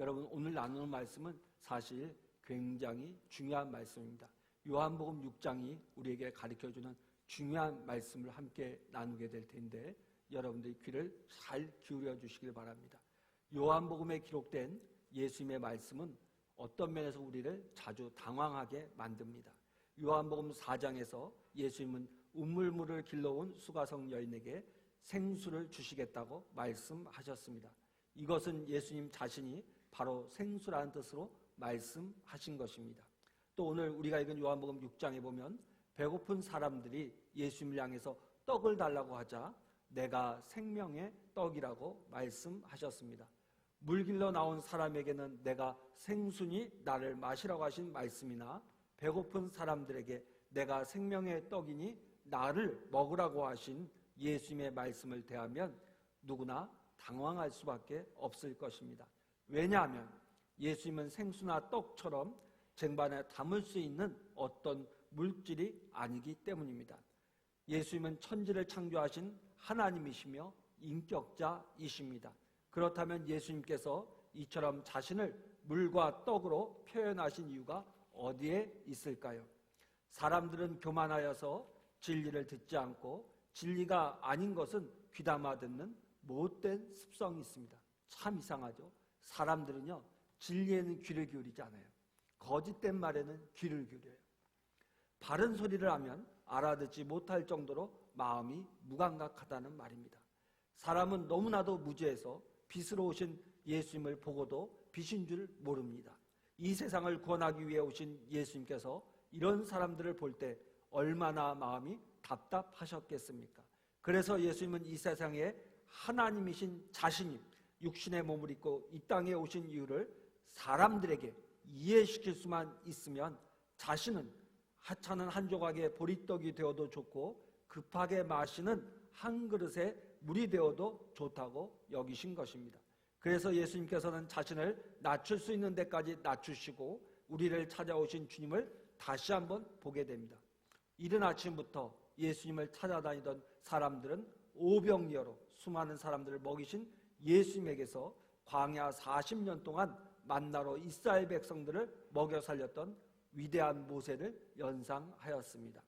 여러분 오늘 나누는 말씀은 사실 굉장히 중요한 말씀입니다. 요한복음 6장이 우리에게 가르쳐 주는 중요한 말씀을 함께 나누게 될 텐데 여러분들이 귀를 잘 기울여 주시길 바랍니다. 요한복음에 기록된 예수님의 말씀은 어떤 면에서 우리를 자주 당황하게 만듭니다. 요한복음 4장에서 예수님은 우물물을 길러온 수가성 여인에게 생수를 주시겠다고 말씀하셨습니다. 이것은 예수님 자신이 바로 생수라는 뜻으로 말씀하신 것입니다. 또 오늘 우리가 읽은 요한복음 6장에 보면 배고픈 사람들이 예수님을 향해서 떡을 달라고 하자 내가 생명의 떡이라고 말씀하셨습니다. 물 길러 나온 사람에게는 내가 생수니 나를 마시라고 하신 말씀이나 배고픈 사람들에게 내가 생명의 떡이니 나를 먹으라고 하신 예수님의 말씀을 대하면 누구나 당황할 수밖에 없을 것입니다. 왜냐하면 예수님은 생수나 떡처럼 쟁반에 담을 수 있는 어떤 물질이 아니기 때문입니다. 예수님은 천지를 창조하신 하나님이시며 인격자이십니다. 그렇다면 예수님께서 이처럼 자신을 물과 떡으로 표현하신 이유가 어디에 있을까요? 사람들은 교만하여서 진리를 듣지 않고 진리가 아닌 것은 귀담아 듣는 못된 습성이 있습니다. 참 이상하죠? 사람들은요, 진리에는 귀를 기울이지 않아요. 거짓된 말에는 귀를 기울여요. 바른 소리를 하면 알아듣지 못할 정도로 마음이 무감각하다는 말입니다. 사람은 너무나도 무지해서 빛으로 오신 예수님을 보고도 빛인 줄 모릅니다. 이 세상을 구원하기 위해 오신 예수님께서 이런 사람들을 볼 때 얼마나 마음이 답답하셨겠습니까? 그래서 예수님은 이 세상에 하나님이신 자신이 육신의 몸을 입고 이 땅에 오신 이유를 사람들에게 이해시킬 수만 있으면 자신은 하찮은 한 조각의 보리떡이 되어도 좋고 급하게 마시는 한 그릇의 물이 되어도 좋다고 여기신 것입니다. 그래서 예수님께서는 자신을 낮출 수 있는 데까지 낮추시고 우리를 찾아오신 주님을 다시 한번 보게 됩니다. 이른 아침부터 예수님을 찾아다니던 사람들은 오병이어로 수많은 사람들을 먹이신 예수님에게서 광야 40년 동안 만나러 이스라엘 백성들을 먹여 살렸던 위대한 모세를 연상하였습니다.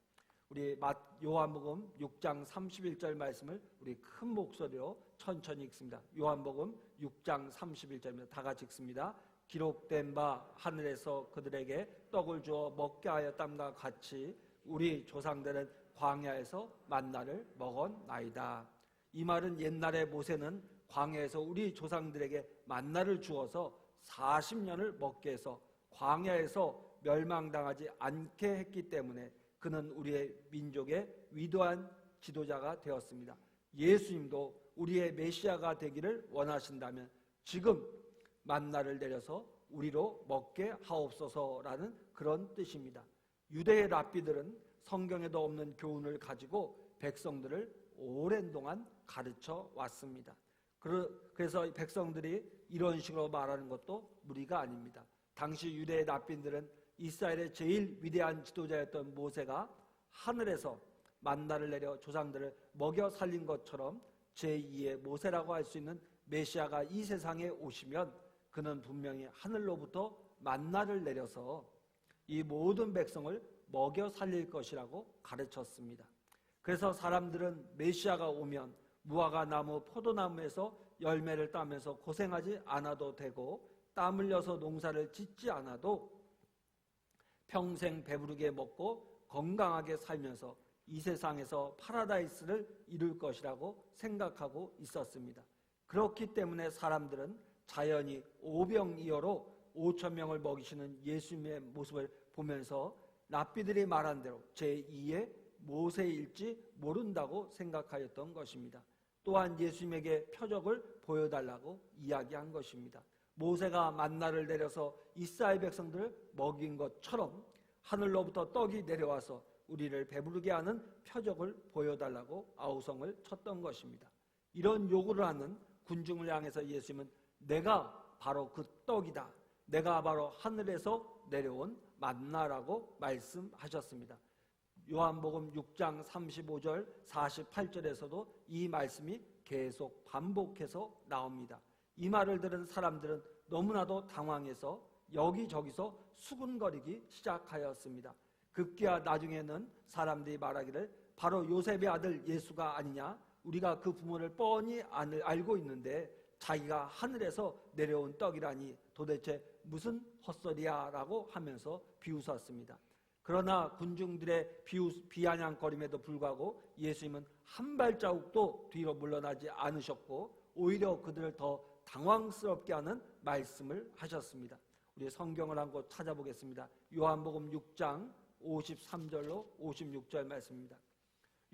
우리 요한복음 6장 31절 말씀을 우리 큰 목소리로 천천히 읽습니다. 요한복음 6장 31절입니다. 다 같이 읽습니다. 기록된 바 하늘에서 그들에게 떡을 주어 먹게 하였담과 같이 우리 조상들은 광야에서 만나를 먹었나이다. 이 말은 옛날에 모세는 광야에서 우리 조상들에게 만나를 주어서 40년을 먹게 해서 광야에서 멸망당하지 않게 했기 때문에 그는 우리의 민족의 위대한 지도자가 되었습니다. 예수님도 우리의 메시아가 되기를 원하신다면 지금 만나를 내려서 우리로 먹게 하옵소서라는 그런 뜻입니다. 유대의 랍비들은 성경에도 없는 교훈을 가지고 백성들을 오랜 동안 가르쳐 왔습니다. 그래서 백성들이 이런 식으로 말하는 것도 무리가 아닙니다. 당시 유대의 납빈들은 이스라엘의 제일 위대한 지도자였던 모세가 하늘에서 만나를 내려 조상들을 먹여 살린 것처럼 제2의 모세라고 할 수 있는 메시아가 이 세상에 오시면 그는 분명히 하늘로부터 만나를 내려서 이 모든 백성을 먹여 살릴 것이라고 가르쳤습니다. 그래서 사람들은 메시아가 오면 무화과 나무, 포도나무에서 열매를 따면서 고생하지 않아도 되고 땀 흘려서 농사를 짓지 않아도 평생 배부르게 먹고 건강하게 살면서 이 세상에서 파라다이스를 이룰 것이라고 생각하고 있었습니다. 그렇기 때문에 사람들은 자연히 오병이어로 5천 명을 먹이시는 예수님의 모습을 보면서 납비들이 말한 대로 제2의 모세일지 모른다고 생각하였던 것입니다. 또한 예수님에게 표적을 보여달라고 이야기한 것입니다. 모세가 만나를 내려서 이스라엘 백성들을 먹인 것처럼 하늘로부터 떡이 내려와서 우리를 배부르게 하는 표적을 보여달라고 아우성을 쳤던 것입니다. 이런 요구를 하는 군중을 향해서 예수님은 내가 바로 그 떡이다. 내가 바로 하늘에서 내려온 만나라고 말씀하셨습니다. 요한복음 6장 35절 48절에서도 이 말씀이 계속 반복해서 나옵니다. 이 말을 들은 사람들은 너무나도 당황해서 여기저기서 수군거리기 시작하였습니다. 급기야 나중에는 사람들이 말하기를 바로 요셉의 아들 예수가 아니냐 우리가 그 부모를 뻔히 안- 알고 있는데 자기가 하늘에서 내려온 떡이라니 도대체 무슨 헛소리야 라고 하면서 비웃었습니다. 그러나 군중들의 비웃, 비아냥거림에도 불구하고 예수님은 한 발자국도 뒤로 물러나지 않으셨고 오히려 그들을 더 당황스럽게 하는 말씀을 하셨습니다. 우리 성경을 한 곳 찾아보겠습니다. 요한복음 6장 53절로 56절 말씀입니다.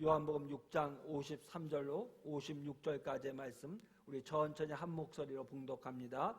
요한복음 6장 53절로 56절까지의 말씀 우리 천천히 한 목소리로 봉독합니다.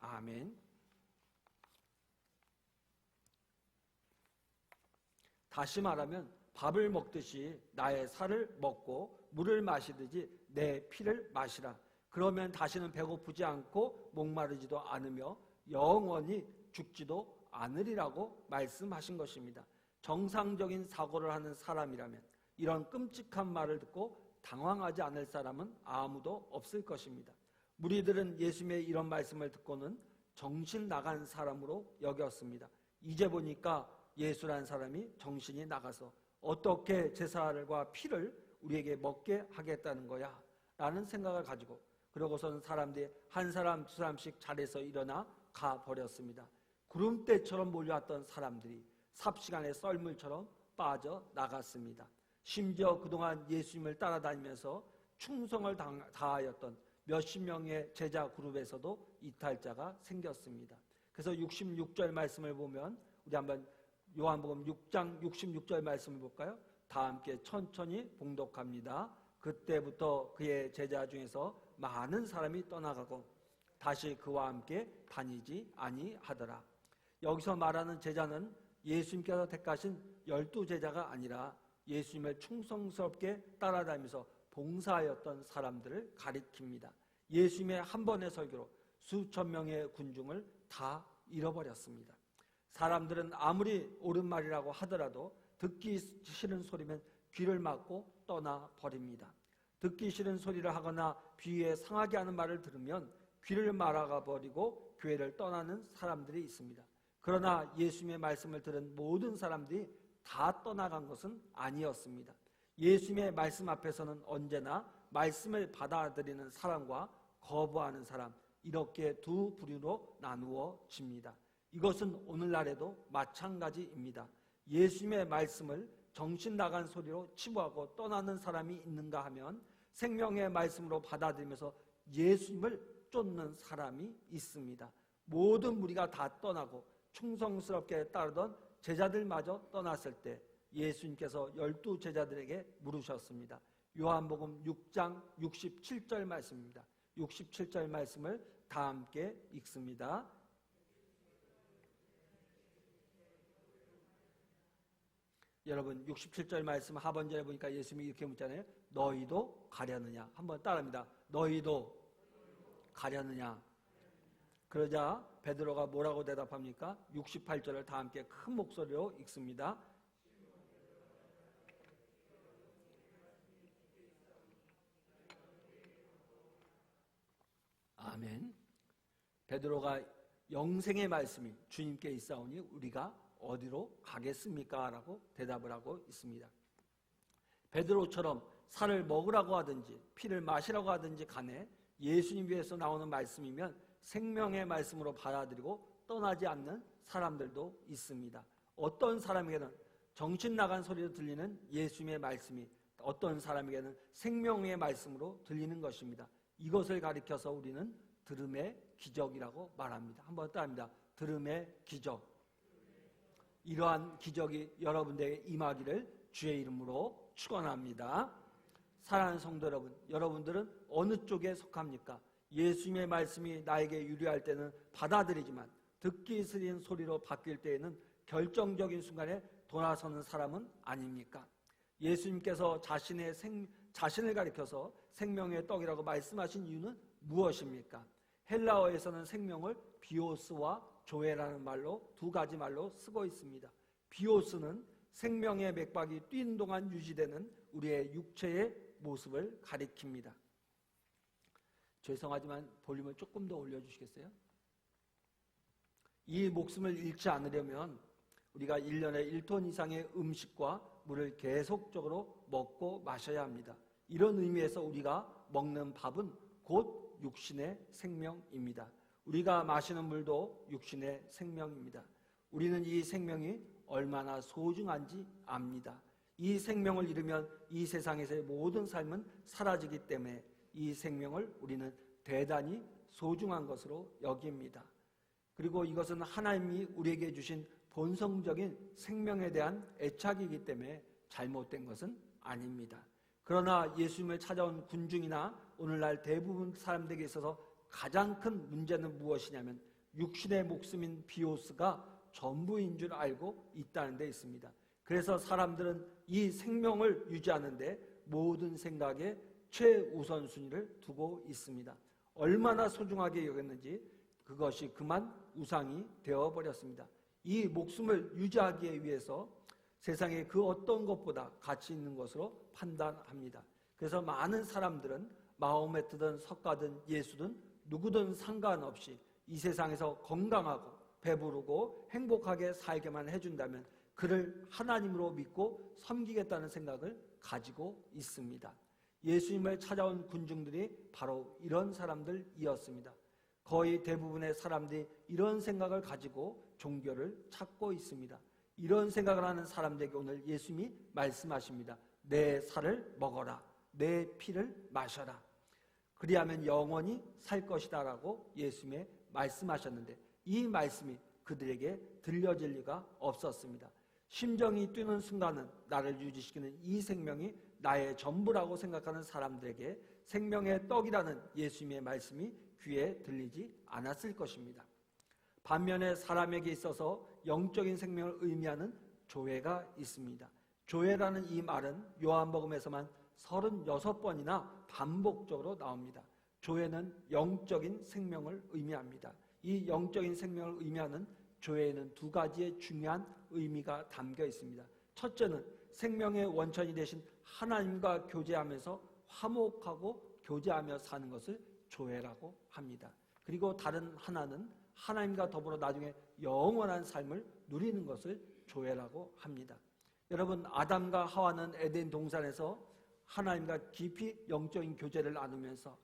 아멘. 다시 말하면 밥을 먹듯이 나의 살을 먹고 물을 마시듯이 내 피를 마시라. 그러면 다시는 배고프지 않고 목마르지도 않으며 영원히 죽지도 않으리라고 말씀하신 것입니다. 정상적인 사고를 하는 사람이라면 이런 끔찍한 말을 듣고 당황하지 않을 사람은 아무도 없을 것입니다. 무리들은 예수님의 이런 말씀을 듣고는 정신 나간 사람으로 여겼습니다. 이제 보니까 예수란 사람이 정신이 나가서 어떻게 제사를과 피를 우리에게 먹게 하겠다는 거야 라는 생각을 가지고 그러고선 사람들이 한 사람 두 사람씩 자리에서 일어나 가 버렸습니다. 구름대처럼 몰려왔던 사람들이 삽시간에 썰물처럼 빠져 나갔습니다. 심지어 그동안 예수님을 따라다니면서 충성을 당- 다하였던 몇십 명의 제자 그룹에서도 이탈자가 생겼습니다. 그래서 66절 말씀을 보면 우리 한번 요한복음 6장 66절 말씀을 볼까요? 다 함께 천천히 봉독합니다. 그때부터 그의 제자 중에서 많은 사람이 떠나가고 다시 그와 함께 다니지 아니하더라. 여기서 말하는 제자는 예수님께서 택하신 열두 제자가 아니라 예수님을 충성스럽게 따라다니면서 봉사하였던 사람들을 가리킵니다. 예수님의 한 번의 설교로 수천 명의 군중을 다 잃어버렸습니다. 사람들은 아무리 옳은 말이라고 하더라도 듣기 싫은 소리면 귀를 막고 떠나 버립니다. 듣기 싫은 소리를 하거나 귀에 상하게 하는 말을 들으면 귀를 말아가 버리고 교회를 떠나는 사람들이 있습니다. 그러나 예수님의 말씀을 들은 모든 사람들이 다 떠나간 것은 아니었습니다. 예수님의 말씀 앞에서는 언제나 말씀을 받아들이는 사람과 거부하는 사람 이렇게 두 부류로 나누어집니다. 이것은 오늘날에도 마찬가지입니다. 예수님의 말씀을 정신 나간 소리로 치부하고 떠나는 사람이 있는가 하면 생명의 말씀으로 받아들이면서 예수님을 쫓는 사람이 있습니다. 모든 무리가 다 떠나고 충성스럽게 따르던 제자들마저 떠났을 때 예수님께서 열두 제자들에게 물으셨습니다. 요한복음 6장 67절 말씀입니다. 67절 말씀을 다 함께 읽습니다. 여러분 67절 말씀 하반절에 보니까 예수님이 이렇게 묻잖아요. 너희도 가려느냐? 한번 따라합니다. 너희도 가려느냐? 그러자 베드로가 뭐라고 대답합니까? 68절을 다 함께 큰 목소리로 읽습니다. 아멘. 베드로가 영생의 말씀이 주님께 있사오니 우리가 어디로 가겠습니까? 라고 대답을 하고 있습니다. 베드로처럼 살을 먹으라고 하든지 피를 마시라고 하든지 간에 예수님 위해서 나오는 말씀이면 생명의 말씀으로 받아들이고 떠나지 않는 사람들도 있습니다. 어떤 사람에게는 정신 나간 소리로 들리는 예수님의 말씀이 어떤 사람에게는 생명의 말씀으로 들리는 것입니다. 이것을 가리켜서 우리는 들음의 기적이라고 말합니다. 한번 따릅니다. 들음의 기적. 이러한 기적이 여러분들에게 임하기를 주의 이름으로 축원합니다. 사랑하는 성도 여러분, 여러분들은 어느 쪽에 속합니까? 예수님의 말씀이 나에게 유리할 때는 받아들이지만 듣기 싫은 소리로 바뀔 때에는 결정적인 순간에 돌아서는 사람은 아닙니까? 예수님께서 자신의 생, 자신을 가리켜서 생명의 떡이라고 말씀하신 이유는 무엇입니까? 헬라어에서는 생명을 비오스와 조에라는 말로 두 가지 말로 쓰고 있습니다. 비오스는 생명의 맥박이 뛴 동안 유지되는 우리의 육체의 모습을 가리킵니다. 죄송하지만 볼륨을 조금 더 올려주시겠어요? 이 목숨을 잃지 않으려면 우리가 1년에 1톤 이상의 음식과 물을 계속적으로 먹고 마셔야 합니다. 이런 의미에서 우리가 먹는 밥은 곧 육신의 생명입니다. 우리가 마시는 물도 육신의 생명입니다. 우리는 이 생명이 얼마나 소중한지 압니다. 이 생명을 잃으면 이 세상에서의 모든 삶은 사라지기 때문에 이 생명을 우리는 대단히 소중한 것으로 여깁니다. 그리고 이것은 하나님이 우리에게 주신 본성적인 생명에 대한 애착이기 때문에 잘못된 것은 아닙니다. 그러나 예수님을 찾아온 군중이나 오늘날 대부분 사람들에게 있어서 가장 큰 문제는 무엇이냐면 육신의 목숨인 비오스가 전부인 줄 알고 있다는 데 있습니다. 그래서 사람들은 이 생명을 유지하는데 모든 생각에 최우선순위를 두고 있습니다. 얼마나 소중하게 여겼는지 그것이 그만 우상이 되어버렸습니다. 이 목숨을 유지하기 위해서 세상에 그 어떤 것보다 가치 있는 것으로 판단합니다. 그래서 많은 사람들은 마호메트든 석가든 예수든 누구든 상관없이 이 세상에서 건강하고 배부르고 행복하게 살게만 해준다면 그를 하나님으로 믿고 섬기겠다는 생각을 가지고 있습니다. 예수님을 찾아온 군중들이 바로 이런 사람들이었습니다. 거의 대부분의 사람들이 이런 생각을 가지고 종교를 찾고 있습니다. 이런 생각을 하는 사람들에게 오늘 예수님이 말씀하십니다. 내 살을 먹어라. 내 피를 마셔라. 그리하면 영원히 살 것이다라고 예수님이 말씀하셨는데 이 말씀이 그들에게 들려질 리가 없었습니다. 심정이 뛰는 순간은 나를 유지시키는 이 생명이 나의 전부라고 생각하는 사람들에게 생명의 떡이라는 예수님의 말씀이 귀에 들리지 않았을 것입니다. 반면에 사람에게 있어서 영적인 생명을 의미하는 조회가 있습니다. 조회라는 이 말은 요한복음에서만 36번이나 반복적으로 나옵니다. 조회는 영적인 생명을 의미합니다. 이 영적인 생명을 의미하는 조회에는 두 가지의 중요한 의미가 담겨 있습니다. 첫째는 생명의 원천이 되신 하나님과 교제하면서 화목하고 교제하며 사는 것을 조회라고 합니다. 그리고 다른 하나는 하나님과 더불어 나중에 영원한 삶을 누리는 것을 조회라고 합니다. 여러분 아담과 하와는 에덴 동산에서 하나님과 깊이 영적인 교제를 나누면서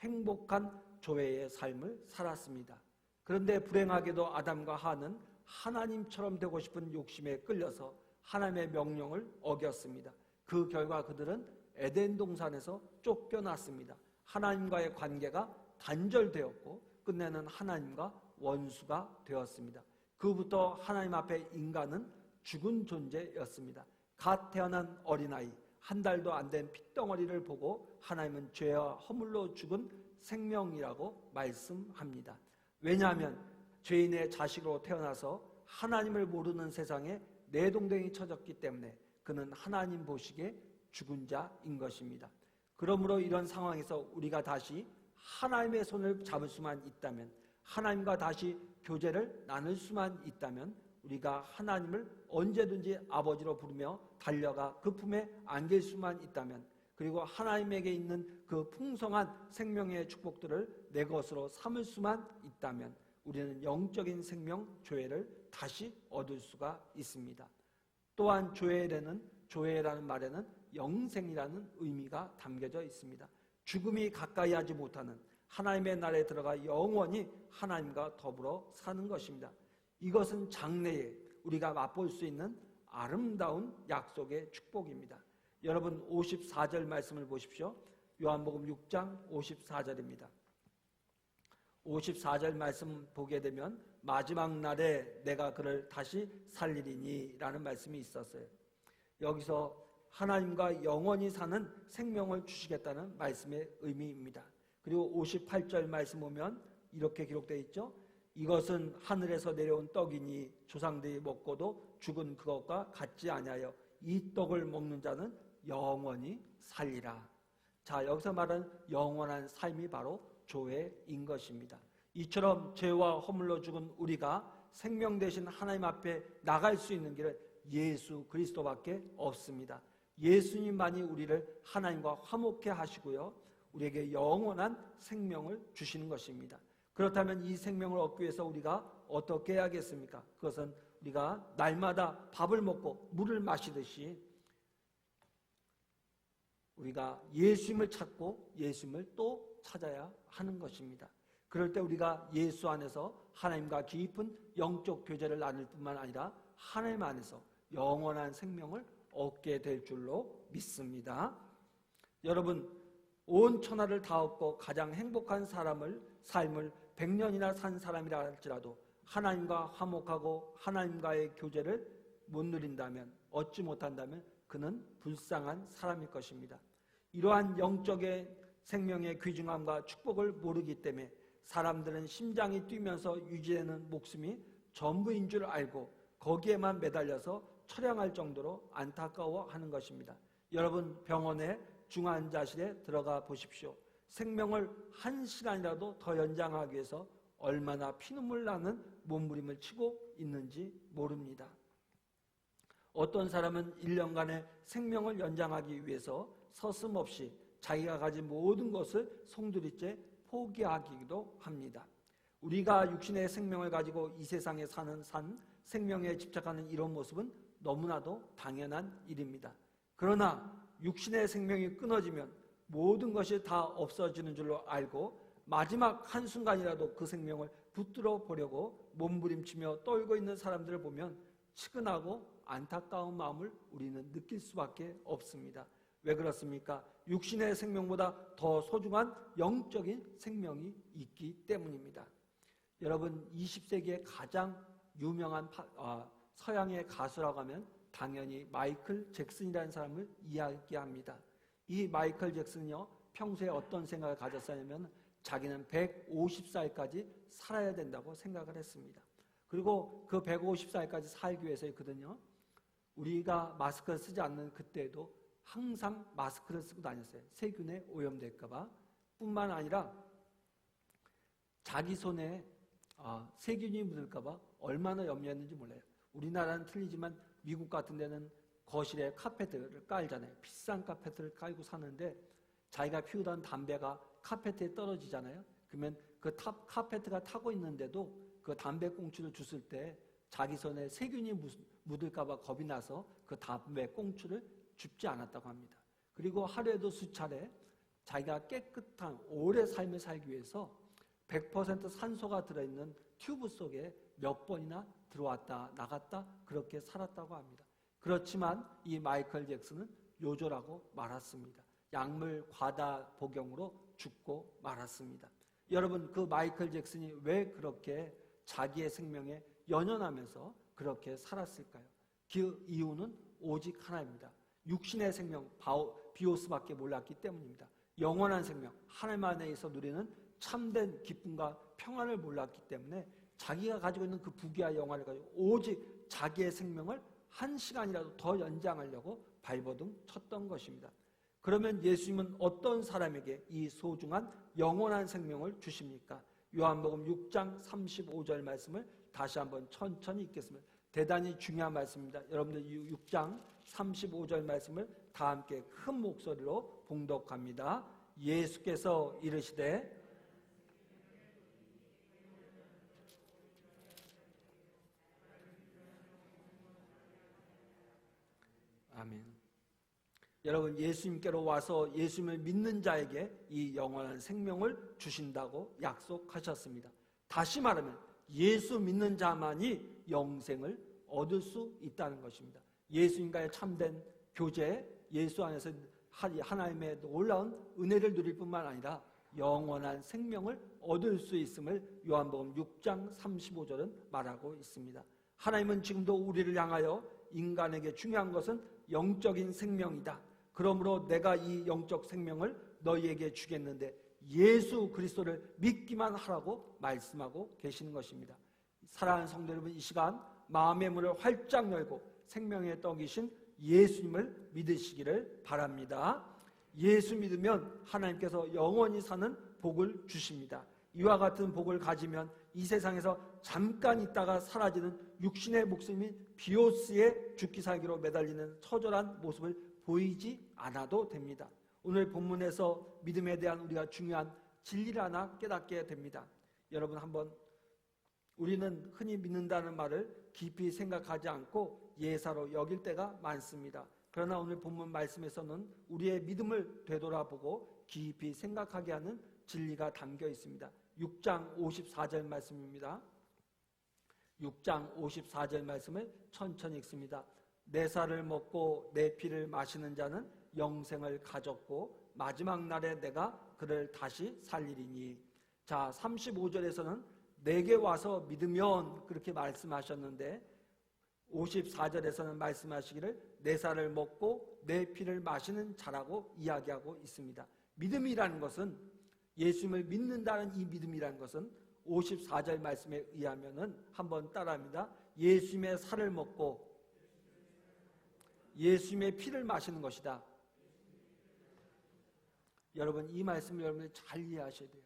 행복한 조회의 삶을 살았습니다. 그런데 불행하게도 아담과 하와는 하나님처럼 되고 싶은 욕심에 끌려서 하나님의 명령을 어겼습니다. 그 결과 그들은 에덴 동산에서 쫓겨났습니다. 하나님과의 관계가 단절되었고 끝내는 하나님과 원수가 되었습니다. 그부터 하나님 앞에 인간은 죽은 존재였습니다. 갓 태어난 어린아이, 한 달도 안 된 핏덩어리를 보고 하나님은 죄와 허물로 죽은 생명이라고 말씀합니다. 왜냐하면 죄인의 자식으로 태어나서 하나님을 모르는 세상에 내동댕이 쳐졌기 때문에 그는 하나님 보시기에 죽은 자인 것입니다. 그러므로 이런 상황에서 우리가 다시 하나님의 손을 잡을 수만 있다면 하나님과 다시 교제를 나눌 수만 있다면 우리가 하나님을 언제든지 아버지로 부르며 달려가 그 품에 안길 수만 있다면 그리고 하나님에게 있는 그 풍성한 생명의 축복들을 내 것으로 삼을 수만 있다면 우리는 영적인 생명 조회를 다시 얻을 수가 있습니다. 또한 조회에는 조회라는 말에는 영생이라는 의미가 담겨져 있습니다. 죽음이 가까이 하지 못하는 하나님의 나라에 들어가 영원히 하나님과 더불어 사는 것입니다. 이것은 장래에 우리가 맛볼 수 있는 아름다운 약속의 축복입니다. 여러분 54절 말씀을 보십시오. 요한복음 6장 54절입니다. 54절 말씀 보게 되면 마지막 날에 내가 그를 다시 살리리니 라는 말씀이 있었어요. 여기서 하나님과 영원히 사는 생명을 주시겠다는 말씀의 의미입니다. 그리고 58절 말씀 보면 이렇게 기록되어 있죠. 이것은 하늘에서 내려온 떡이니 조상들이 먹고도 죽은 그것과 같지 아니하여 이 떡을 먹는 자는 영원히 살리라. 자, 여기서 말하는 영원한 삶이 바로 조회인 것입니다. 이처럼 죄와 허물로 죽은 우리가 생명 대신 하나님 앞에 나갈 수 있는 길은 예수 그리스도밖에 없습니다. 예수님만이 우리를 하나님과 화목해 하시고요. 우리에게 영원한 생명을 주시는 것입니다. 그렇다면 이 생명을 얻기 위해서 우리가 어떻게 해야겠습니까? 그것은 우리가 날마다 밥을 먹고 물을 마시듯이 우리가 예수님을 찾고 예수님을 또 찾아야 하는 것입니다. 그럴 때 우리가 예수 안에서 하나님과 깊은 영적 교제를 나눌 뿐만 아니라 하나님 안에서 영원한 생명을 얻게 될 줄로 믿습니다. 여러분, 온 천하를 다 얻고 가장 행복한 사람을 삶을 100년이나 산 사람이라 할지라도 하나님과 화목하고 하나님과의 교제를 못 누린다면 얻지 못한다면 그는 불쌍한 사람일 것입니다. 이러한 영적의 생명의 귀중함과 축복을 모르기 때문에 사람들은 심장이 뛰면서 유지되는 목숨이 전부인 줄 알고 거기에만 매달려서 처량할 정도로 안타까워하는 것입니다. 여러분 병원에 중환자실에 들어가 보십시오. 생명을 한 시간이라도 더 연장하기 위해서 얼마나 피눈물 나는 몸부림을 치고 있는지 모릅니다. 어떤 사람은 1년간의 생명을 연장하기 위해서 서슴없이 자기가 가진 모든 것을 송두리째 포기하기도 합니다. 우리가 육신의 생명을 가지고 이 세상에 사는 산 생명에 집착하는 이런 모습은 너무나도 당연한 일입니다. 그러나 육신의 생명이 끊어지면 모든 것이 다 없어지는 줄로 알고 마지막 한순간이라도 그 생명을 붙들어 보려고 몸부림치며 떨고 있는 사람들을 보면 치근하고 안타까운 마음을 우리는 느낄 수밖에 없습니다. 왜 그렇습니까? 육신의 생명보다 더 소중한 영적인 생명이 있기 때문입니다. 여러분 20세기의 가장 유명한 파, 어, 서양의 가수라고 하면 당연히 마이클 잭슨이라는 사람을 이야기합니다. 이 마이클 잭슨요 평소에 어떤 생각을 가졌었냐면 자기는 150살까지 살아야 된다고 생각을 했습니다. 그리고 그 150살까지 살기 위해서거든요. 우리가 마스크를 쓰지 않는 그때도 항상 마스크를 쓰고 다녔어요. 세균에 오염될까봐. 뿐만 아니라 자기 손에 아, 세균이 묻을까봐 얼마나 염려했는지 몰라요. 우리나라는 틀리지만 미국 같은 데는 거실에 카페트를 깔잖아요. 비싼 카페트를 깔고 사는데 자기가 피우던 담배가 카페트에 떨어지잖아요. 그러면 그 탑, 카페트가 타고 있는데도 그 담배 꽁초를 주실 때 자기 손에 세균이 묻을까봐 겁이 나서 그 담배 꽁초를 줍지 않았다고 합니다. 그리고 하루에도 수차례 자기가 깨끗한 오래 삶을 살기 위해서 100% 산소가 들어있는 튜브 속에 몇 번이나 들어왔다 나갔다 그렇게 살았다고 합니다. 그렇지만 이 마이클 잭슨은 요절하고 말았습니다. 약물 과다 복용으로 죽고 말았습니다. 여러분 그 마이클 잭슨이 왜 그렇게 자기의 생명에 연연하면서 그렇게 살았을까요? 그 이유는 오직 하나입니다. 육신의 생명 비오스밖에 몰랐기 때문입니다. 영원한 생명 하나님 안에서 누리는 참된 기쁨과 평안을 몰랐기 때문에 자기가 가지고 있는 그 부귀와 영화를 가지고 오직 자기의 생명을 한 시간이라도 더 연장하려고 발버둥 쳤던 것입니다. 그러면 예수님은 어떤 사람에게 이 소중한 영원한 생명을 주십니까? 요한복음 6장 35절 말씀을 다시 한번 천천히 읽겠습니다. 대단히 중요한 말씀입니다. 여러분들 6장 35절 말씀을 다 함께 큰 목소리로 봉독합니다. 예수께서 이르시되 여러분 예수님께로 와서 예수님을 믿는 자에게 이 영원한 생명을 주신다고 약속하셨습니다. 다시 말하면 예수 믿는 자만이 영생을 얻을 수 있다는 것입니다. 예수님과의 참된 교제, 예수 안에서 하나님의 놀라운 은혜를 누릴 뿐만 아니라 영원한 생명을 얻을 수 있음을 요한복음 6장 35절은 말하고 있습니다. 하나님은 지금도 우리를 향하여 인간에게 중요한 것은 영적인 생명이다. 그러므로 내가 이 영적 생명을 너희에게 주겠는데 예수 그리스도를 믿기만 하라고 말씀하고 계시는 것입니다. 사랑하는 성도 여러분, 이 시간 마음의 문을 활짝 열고 생명의 떡이신 예수님을 믿으시기를 바랍니다. 예수 믿으면 하나님께서 영원히 사는 복을 주십니다. 이와 같은 복을 가지면 이 세상에서 잠깐 있다가 사라지는 육신의 목숨인 비오스의 죽기 살기로 매달리는 처절한 모습을 보이지 않아도 됩니다. 오늘 본문에서 믿음에 대한 우리가 중요한 진리를 하나 깨닫게 됩니다. 여러분 한번 우리는 흔히 믿는다는 말을 깊이 생각하지 않고 예사로 여길 때가 많습니다. 그러나 오늘 본문 말씀에서는 우리의 믿음을 되돌아보고 깊이 생각하게 하는 진리가 담겨 있습니다. 6장 54절 말씀입니다. 6장 54절 말씀을 천천히 읽습니다. 내 살을 먹고 내 피를 마시는 자는 영생을 가졌고 마지막 날에 내가 그를 다시 살리리니. 자, 35절에서는 내게 와서 믿으면 그렇게 말씀하셨는데 54절에서는 말씀하시기를 내 살을 먹고 내 피를 마시는 자라고 이야기하고 있습니다. 믿음이라는 것은 예수님을 믿는다는 이 믿음이라는 것은 54절 말씀에 의하면은 한번 따라합니다. 예수님의 살을 먹고 예수님의 피를 마시는 것이다. 여러분 이 말씀을 여러분들 잘 이해하셔야 돼요.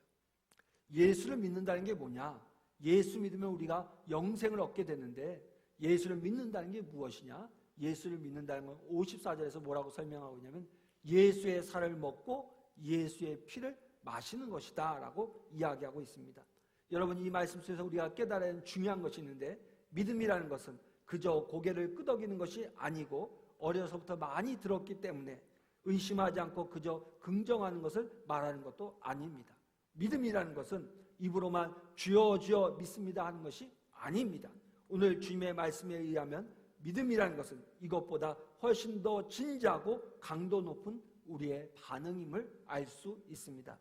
예수를 믿는다는 게 뭐냐? 예수 믿으면 우리가 영생을 얻게 되는데 예수를 믿는다는 게 무엇이냐? 예수를 믿는다는 건 54절에서 뭐라고 설명하고 있냐면 예수의 살을 먹고 예수의 피를 마시는 것이다 라고 이야기하고 있습니다. 여러분 이 말씀 속에서 우리가 깨달아야 중요한 것이 있는데 믿음이라는 것은 그저 고개를 끄덕이는 것이 아니고 어려서부터 많이 들었기 때문에 의심하지 않고 그저 긍정하는 것을 말하는 것도 아닙니다. 믿음이라는 것은 입으로만 주여 주여 믿습니다 하는 것이 아닙니다. 오늘 주님의 말씀에 의하면 믿음이라는 것은 이것보다 훨씬 더 진지하고 강도 높은 우리의 반응임을 알 수 있습니다.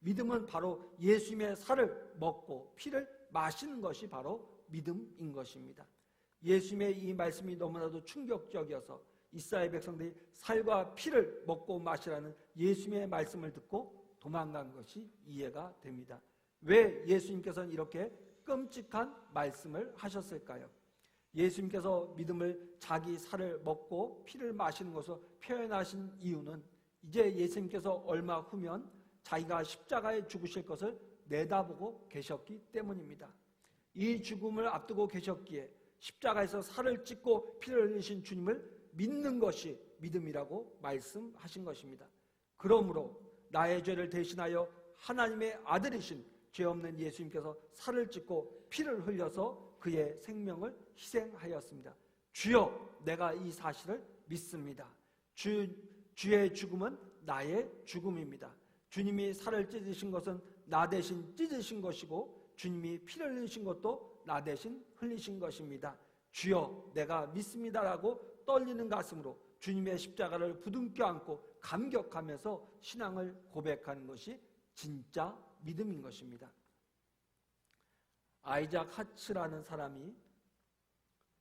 믿음은 바로 예수님의 살을 먹고 피를 마시는 것이 바로 믿음인 것입니다. 예수님의 이 말씀이 너무나도 충격적이어서 이스라엘 백성들이 살과 피를 먹고 마시라는 예수님의 말씀을 듣고 도망간 것이 이해가 됩니다. 왜 예수님께서는 이렇게 끔찍한 말씀을 하셨을까요? 예수님께서 믿음을 자기 살을 먹고 피를 마시는 것으로 표현하신 이유는 이제 예수님께서 얼마 후면 자기가 십자가에 죽으실 것을 내다보고 계셨기 때문입니다. 이 죽음을 앞두고 계셨기에 십자가에서 살을 찢고 피를 흘리신 주님을 믿는 것이 믿음이라고 말씀하신 것입니다. 그러므로 나의 죄를 대신하여 하나님의 아들이신 죄 없는 예수님께서 살을 찢고 피를 흘려서 그의 생명을 희생하였습니다. 주여 내가 이 사실을 믿습니다. 주, 주의 죽음은 나의 죽음입니다. 주님이 살을 찢으신 것은 나 대신 찢으신 것이고 주님이 피를 흘리신 것도 나 대신 흘리신 것입니다. 주여 내가 믿습니다라고 떨리는 가슴으로 주님의 십자가를 부둥켜 안고 감격하면서 신앙을 고백하는 것이 진짜 믿음인 것입니다. 아이작 하츠라는 사람이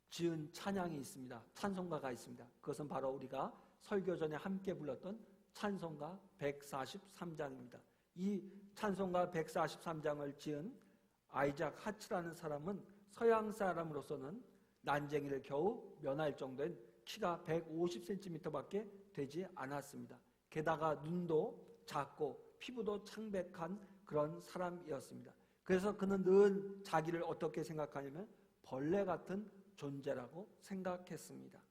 지은 찬양이 있습니다. 찬송가가 있습니다. 그것은 바로 우리가 설교 전에 함께 불렀던 찬송가 143장입니다. 이 찬송가 143장을 지은 아이작 하츠라는 사람은 서양 사람으로서는 난쟁이를 겨우 면할 정도인 키가 150cm밖에 되지 않았습니다. 게다가 눈도 작고 피부도 창백한 그런 사람이었습니다. 그래서 그는 늘 자기를 어떻게 생각하냐면 벌레 같은 존재라고 생각했습니다.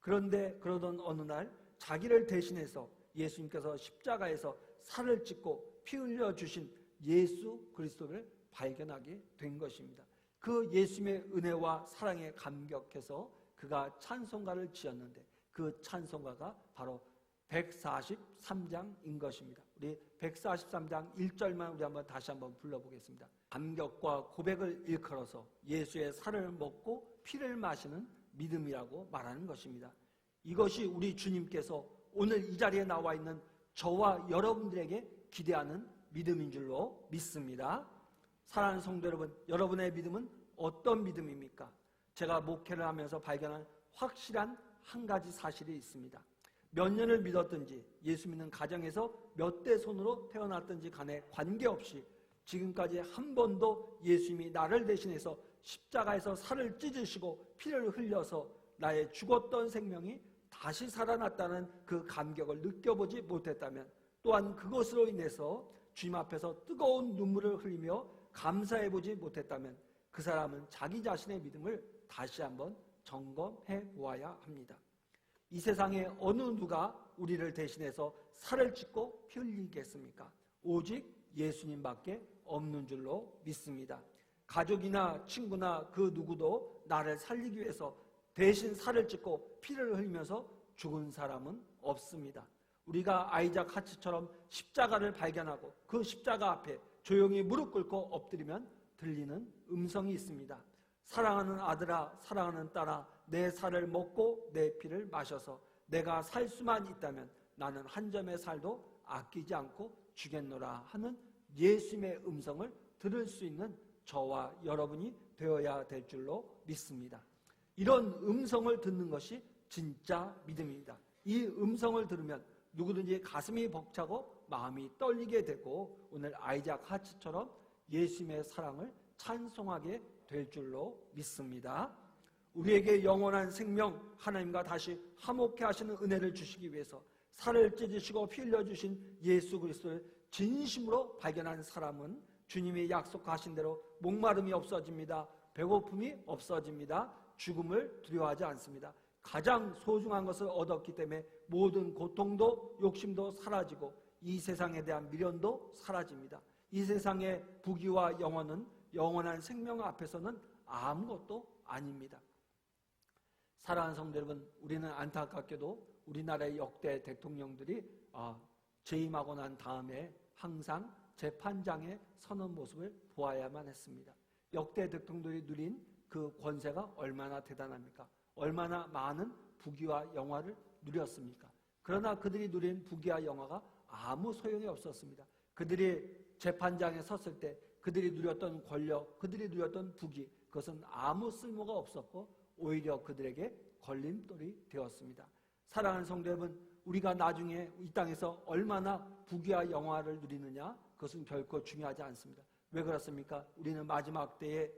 그런데 그러던 어느 날 자기를 대신해서 예수님께서 십자가에서 살을 찢고 피 흘려 주신 예수 그리스도를 발견하게 된 것입니다. 그 예수님의 은혜와 사랑에 감격해서 그가 찬송가를 지었는데 그 찬송가가 바로 143장인 것입니다. 우리 143장 1절만 우리 한번 다시 한번 불러보겠습니다. 감격과 고백을 일컬어서 예수의 살을 먹고 피를 마시는 믿음이라고 말하는 것입니다. 이것이 우리 주님께서 오늘 이 자리에 나와 있는 저와 여러분들에게 기대하는 믿음인 줄로 믿습니다. 사랑하는 성도 여러분, 여러분의 믿음은 어떤 믿음입니까? 제가 목회를 하면서 발견한 확실한 한 가지 사실이 있습니다. 몇 년을 믿었든지 예수 믿는 가정에서 몇 대 손으로 태어났든지 간에 관계없이 지금까지 한 번도 예수님이 나를 대신해서 십자가에서 살을 찢으시고 피를 흘려서 나의 죽었던 생명이 다시 살아났다는 그 감격을 느껴보지 못했다면 또한 그것으로 인해서 주님 앞에서 뜨거운 눈물을 흘리며 감사해보지 못했다면 그 사람은 자기 자신의 믿음을 다시 한번 점검해 보아야 합니다. 이 세상에 어느 누가 우리를 대신해서 살을 찢고 피 흘리겠습니까? 오직 예수님밖에 없는 줄로 믿습니다. 가족이나 친구나 그 누구도 나를 살리기 위해서 대신 살을 찢고 피를 흘리면서 죽은 사람은 없습니다. 우리가 아이작 하츠처럼 십자가를 발견하고 그 십자가 앞에 조용히 무릎 꿇고 엎드리면 들리는 음성이 있습니다. 사랑하는 아들아, 사랑하는 딸아, 내 살을 먹고 내 피를 마셔서 내가 살 수만 있다면 나는 한 점의 살도 아끼지 않고 주겠노라 하는 예수님의 음성을 들을 수 있는 저와 여러분이 되어야 될 줄로 믿습니다. 이런 음성을 듣는 것이 진짜 믿음입니다. 이 음성을 들으면 누구든지 가슴이 벅차고 마음이 떨리게 되고 오늘 아이작 하츠처럼 예수님의 사랑을 찬송하게 될 줄로 믿습니다. 우리에게 영원한 생명 하나님과 다시 화목해 하시는 은혜를 주시기 위해서 살을 찢으시고 피 흘려 주신 예수 그리스도를 진심으로 발견한 사람은 주님이 약속하신 대로 목마름이 없어집니다. 배고픔이 없어집니다. 죽음을 두려워하지 않습니다. 가장 소중한 것을 얻었기 때문에 모든 고통도 욕심도 사라지고 이 세상에 대한 미련도 사라집니다. 이 세상의 부귀와 영원은 영원한 생명 앞에서는 아무것도 아닙니다. 사랑하는 성도 여러분, 우리는 안타깝게도 우리나라의 역대 대통령들이 어, 재임하고 난 다음에 항상 재판장에 서는 모습을 보아야만 했습니다. 역대 대통령들이 누린 그 권세가 얼마나 대단합니까? 얼마나 많은 부귀와 영화를 누렸습니까? 그러나 그들이 누린 부귀와 영화가 아무 소용이 없었습니다. 그들이 재판장에 섰을 때 그들이 누렸던 권력, 그들이 누렸던 부귀, 그것은 아무 쓸모가 없었고 오히려 그들에게 걸림돌이 되었습니다. 사랑하는 성도 여러분, 우리가 나중에 이 땅에서 얼마나 부귀와 영화를 누리느냐, 그것은 결코 중요하지 않습니다. 왜 그렇습니까? 우리는 마지막 때에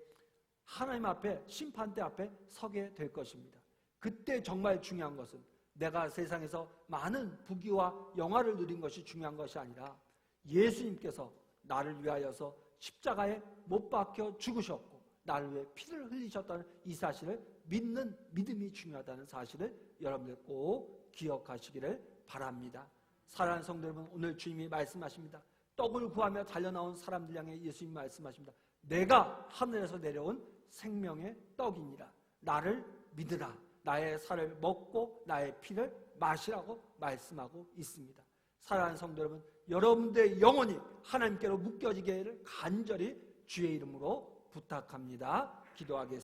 하나님 앞에 심판대 앞에 서게 될 것입니다. 그때 정말 중요한 것은 내가 세상에서 많은 부귀와 영화를 누린 것이 중요한 것이 아니라 예수님께서 나를 위하여서 십자가에 못 박혀 죽으셨고 나를 위해 피를 흘리셨다는 이 사실을 믿는 믿음이 중요하다는 사실을 여러분들 꼭 기억하시기를 바랍니다. 사랑하는 성도 여러분 오늘 주님이 말씀하십니다. 떡을 구하며 달려나온 사람들 향해 예수님 말씀하십니다. 내가 하늘에서 내려온 생명의 떡이니라. 나를 믿으라. 나의 살을 먹고 나의 피를 마시라고 말씀하고 있습니다. 사랑하는 성도 여러분, 여러분들의 영혼이 하나님께로 묶여지기를 간절히 주의 이름으로 부탁합니다. 기도하겠습니다.